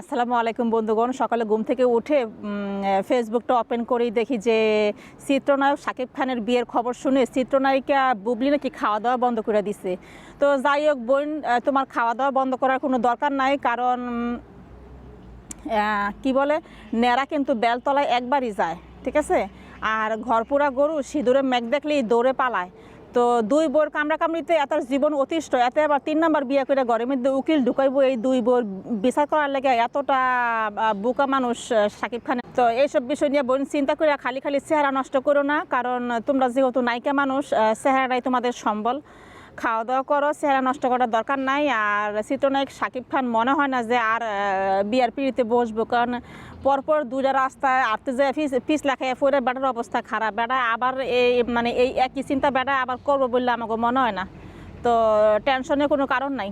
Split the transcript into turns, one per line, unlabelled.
আসসালামু আলাইকুম বন্ধুগণ। সকালে ঘুম থেকে উঠে ফেসবুকটা ওপেন করেই দেখি যে চিত্রনায়ক শাকিব খানের বিয়ের খবর শুনে চিত্রনায়িকা বুবলি নাকি খাওয়া দাওয়া বন্ধ করে দিছে। তো যাই হোক বোন তোমার খাওয়া দাওয়া বন্ধ করার কোনো দরকার নাই কারণ কি বলে, নেড়া কিন্তু বেলতলায় একবারই যায়, ঠিক আছে? আর ঘরপুরা গরু সিঁদুরে মেঘ দেখলেই দৌড়ে পালায়। তো দুই বোর কামড়া কামড়িতে এত জীবন অতিষ্ঠ। এতে আবার তিন নম্বর বিয়ে করে ঘরের মধ্যে উকিল ঢুকাইবো এই দুই বোর বিচার করার লাগে এতটা বোকা মানুষ সাকিব খান। তো এইসব বিষয় নিয়ে বোন চিন্তা করে খালি খালি চেহারা নষ্ট করো না, কারণ তোমরা যেহেতু নায়িকা মানুষ চেহারাটাই তোমাদের সম্বল। খাওয়া দাওয়া করো, চেহারা নষ্ট করার দরকার নাই। আর চিত্রনায়ক সাকিব খান মনে হয় না যে আর বিয়ার পিড়িতে বসবো, কারণ পরপর দুটা রাস্তায় আটতে যায় পিস পিস লেখায় পরে বেটার অবস্থা খারাপ। বেটা আবার এই মানে এই একই চিন্তা বেটা আবার করব বললে আমাকে মনে হয় না। তো টেনশনের কোনো কারণ নাই।